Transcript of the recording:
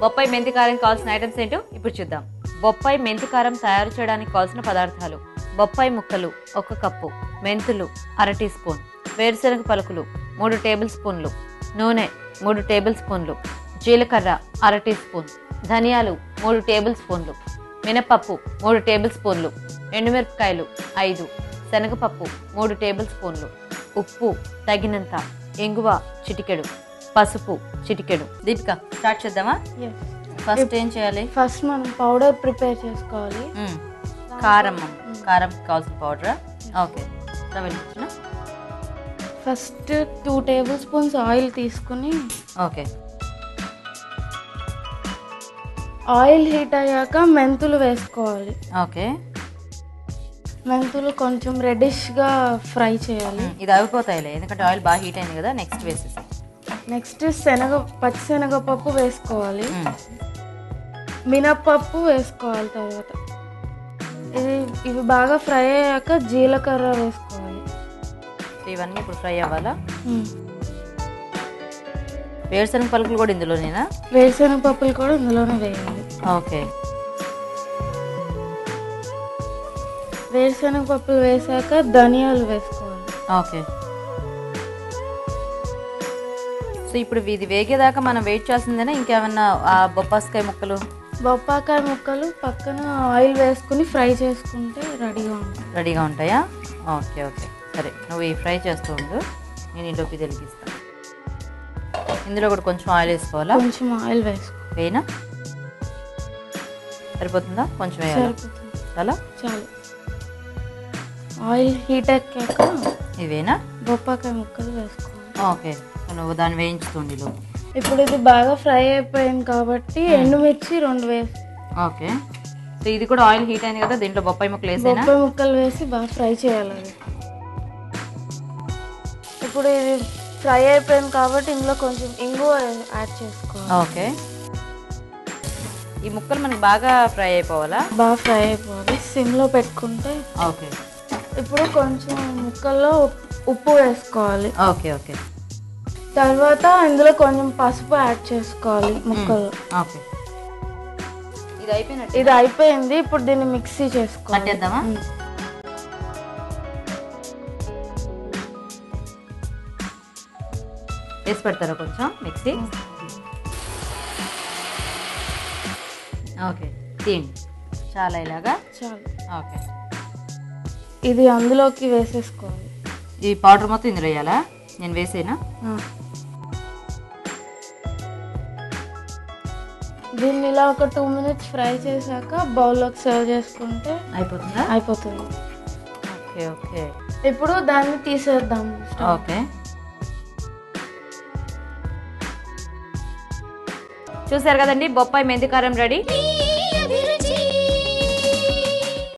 బొప్పాయి మెంతి కారం కావాల్సిన ఐటమ్స్ ఏంటో ఇప్పుడు చూద్దాం. బొప్పాయి మెంతి కారం తయారు చేయడానికి కావాల్సిన పదార్థాలు. బొప్పాయి ముక్కలు ఒక కప్పు మెంతులు అర టీ స్పూన్ వేరుశనగ పలుకులు మూడు టేబుల్ స్పూన్లు నూనె మూడు టేబుల్ స్పూన్లు జీలకర్ర అర టీ స్పూన్ ధనియాలు మూడు టేబుల్ స్పూన్లు మినపప్పు మూడు టేబుల్ స్పూన్లు ఎండుమిరపకాయలు ఐదు శనగపప్పు మూడు టేబుల్ స్పూన్లు ఉప్పు తగినంత ఇంగువ చిటికెడు పసుపు చిటికెడు. దీపిక స్టార్ట్ చేద్దామా? ఫస్ట్ ఏం చేయాలి? ఫస్ట్ మనం పౌడర్ ప్రిపేర్ చేసుకోవాలి. మ్మ్. కారం కారం కావాల్సిన powder okay first two tablespoons oil తీసుకుని ఓకే ఆయిల్ హీట్ అయ్యాక మెంతులు వేసుకోవాలి. ఓకే మెంతులు కొంచెం రెడిష్గా ఫ్రై చేయాలి. మ్మ్. ఇది అయిపోతాయిలే ఎందుకంటే ఆయిల్ బాగా హీట్ అయింది కదా నెక్స్ట్ వేసేసి. నెక్స్ట్ శనగ పచ్చిశనగపప్పు వేసుకోవాలి. మినప్పప్పు వేసుకోవాలి తర్వాత. ఇది ఇవి బాగా ఫ్రై అయ్యాక జీలకర్ర వేసుకోవాలి. ఇవన్నీ ఇప్పుడు ఫ్రై అవ్వాలా. వేరుశనగ పలుకులు కూడా ఇందులోనేనా? వేరుశనగపప్పులు కూడా ఇందులోనే వేయాలి. ఓకే. వేరుశనగపప్పులు వేసాక ధనియాలు వేసుకోవాలి. ఓకే. సో ఇప్పుడు ఇది వేగేదాకా మనం వెయిట్ చేయాల్సిందేనా ఇంకేమన్నా బొప్పాస్కాయ ముక్కలు? బొప్పాకాయ ముక్కలు పక్కన ఆయిల్ వేసుకుని ఫ్రై చేసుకుంటే రెడీగా ఉంటుంది రెడీగా ఉంటాయా? Okay okay. సరే నువ్వు ఈ ఫ్రై చేస్తూ ఉండు. నేను ఇంట్లోకి తెలిపిస్తాను ఇందులో కూడా కొంచెం ఆయిల్ వేసుకోవాలా? కొంచెం ఆయిల్ వేసుకో. వేయనా? సరిపోతుందా? కొంచెం వేయాలా? చాలా? చాలు. ఆయిల్ హీట్ ఎక్కాక ఇవేనా? బొప్పాకాయ ముక్కలు వేసుకోవాలి. ఓకే. నువ్వు దాన్ని వేయించుతుండి లోపు. ఇప్పుడు ఇది బాగా ఫ్రై అయిపోయింది కాబట్టి ఎండుమిర్చి రెండు వేసి. ఓకే. సో ఇది కూడా ఆయిల్ హీట్ అయింది కదా దీంట్లో బొప్పాయి ముక్కలు వేసేనా? బొప్పాయి ముక్కలు వేసి బాగా ఫ్రై చేయాలి ఇప్పుడు ఇది ఫ్రై అయిపోయింది కాబట్టి ఇందులో కొంచెం ఇంగువ యాడ్ చేసుకోవాలి. ఓకే. ఈ ముక్కలు మనకి బాగా ఫ్రై అయిపోవాలా? బాగా ఫ్రై అయిపోవాలి. సిమ్లో పెట్టుకుంటే. ఓకే. ఇప్పుడు కొంచెం ముక్కల్లో ఉప్- ఉప్పు వేసుకోవాలి. Okay okay. తర్వాత ఇందులో కొంచెం పసుపు యాడ్ చేసుకోవాలి ముక్కలు. ఓకే. ఇది అయిపోయినట్టు. ఇది అయిపోయింది. ఇప్పుడు దీన్ని మిక్సీ చేసుకోవాలి. కట్టేద్దామా ఉమ్. వేసి పెడతారా కొంచెం మిక్సీ? ఓకే. తీయండి. చాలా ఇలాగా? చాలు. ఓకే. ఇది అందులోకి వేసేసుకోవాలి. ఈ పౌడర్ మొత్తం ఇందులో వేయాలా? నేను వేసేనా? దీన్ని ఇలా ఒక టూ మినిట్స్ ఫ్రై చేశాక బౌల్లోకి సర్వ్ చేసుకుంటే అయిపోతుందా? అయిపోతుంది. Okay okay. ఇప్పుడు దాన్ని తీసేద్దాం ఓకే. చూసారు కదండి? బొప్పాయి మెంతికారం రెడీ?